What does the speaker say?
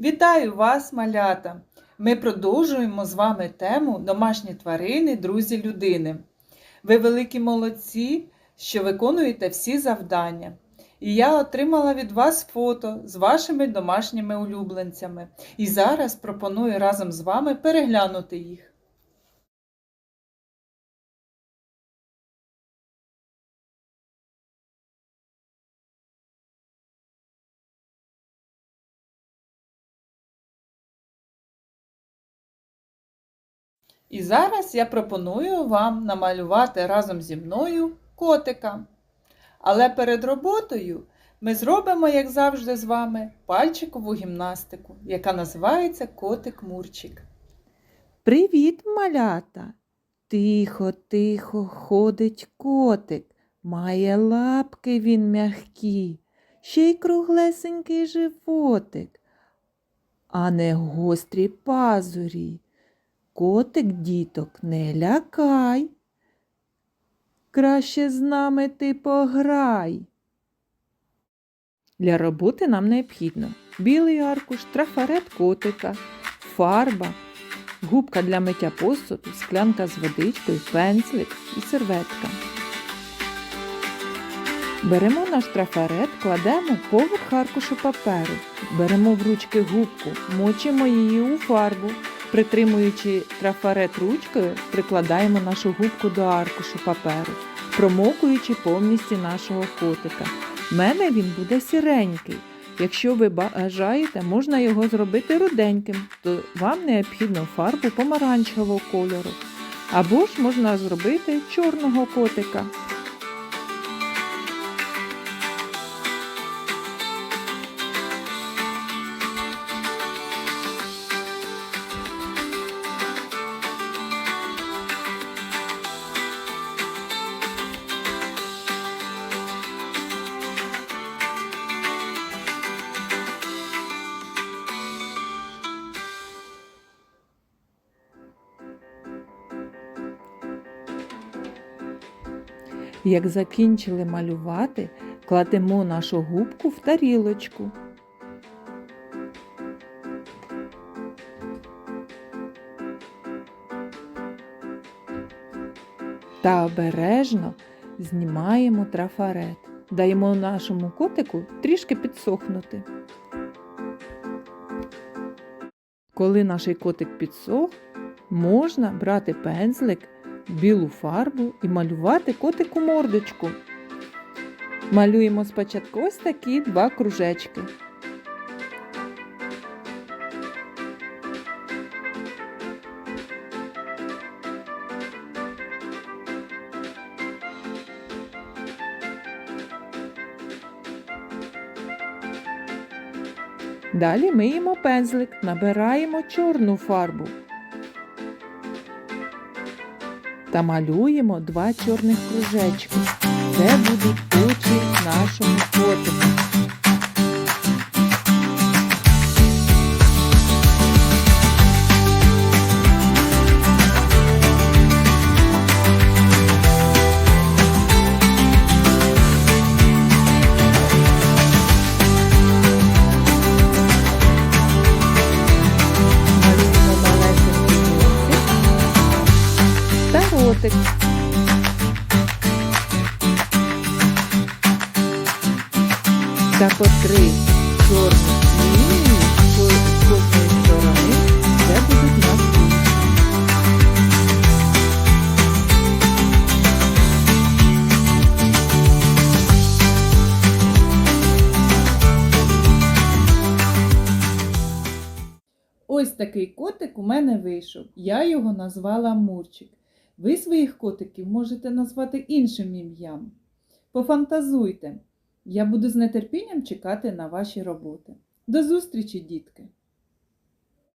Вітаю вас, малята! Ми продовжуємо з вами тему домашні тварини, друзі людини. Ви великі молодці, що виконуєте всі завдання. І я отримала від вас фото з вашими домашніми улюбленцями. І зараз пропоную разом з вами переглянути їх. І зараз я пропоную вам намалювати разом зі мною котика. Але перед роботою ми зробимо, як завжди, з вами пальчикову гімнастику, яка називається котик-мурчик. Привіт, малята! Тихо, тихо ходить котик, має лапки він м'які, ще й круглесенький животик, а не гострі пазурі. Котик, діток, не лякай. Краще з нами ти пограй. Для роботи нам необхідно білий аркуш, трафарет котика, фарба, губка для миття посуду, склянка з водичкою, пензлик і серветка. Беремо наш трафарет, кладемо поверх аркушу паперу, беремо в ручки губку, мочимо її у фарбу, притримуючи трафарет ручкою, прикладаємо нашу губку до аркушу паперу, промокуючи повністю нашого котика. В мене він буде сіренький. Якщо ви бажаєте, можна його зробити руденьким, то вам необхідно фарбу помаранчевого кольору. Або ж можна зробити чорного котика. Як закінчили малювати, кладемо нашу губку в тарілочку. Та обережно знімаємо трафарет. Даємо нашому котику трішки підсохнути. Коли наш котик підсох, можна брати пензлик білу фарбу і малювати котику мордочку. Малюємо спочатку ось такі два кружечки. Далі миємо пензлик, набираємо чорну фарбу та малюємо два чорних кружечки. Це будуть очі нашого котика. Та ротик. Та по три чорні лінії з кожної сторони це будуть нас. Ось такий котик у мене вийшов. Я його назвала Мурчик. Ви своїх котиків можете назвати іншим ім'ям. Пофантазуйте. Я буду з нетерпінням чекати на ваші роботи. До зустрічі, дітки!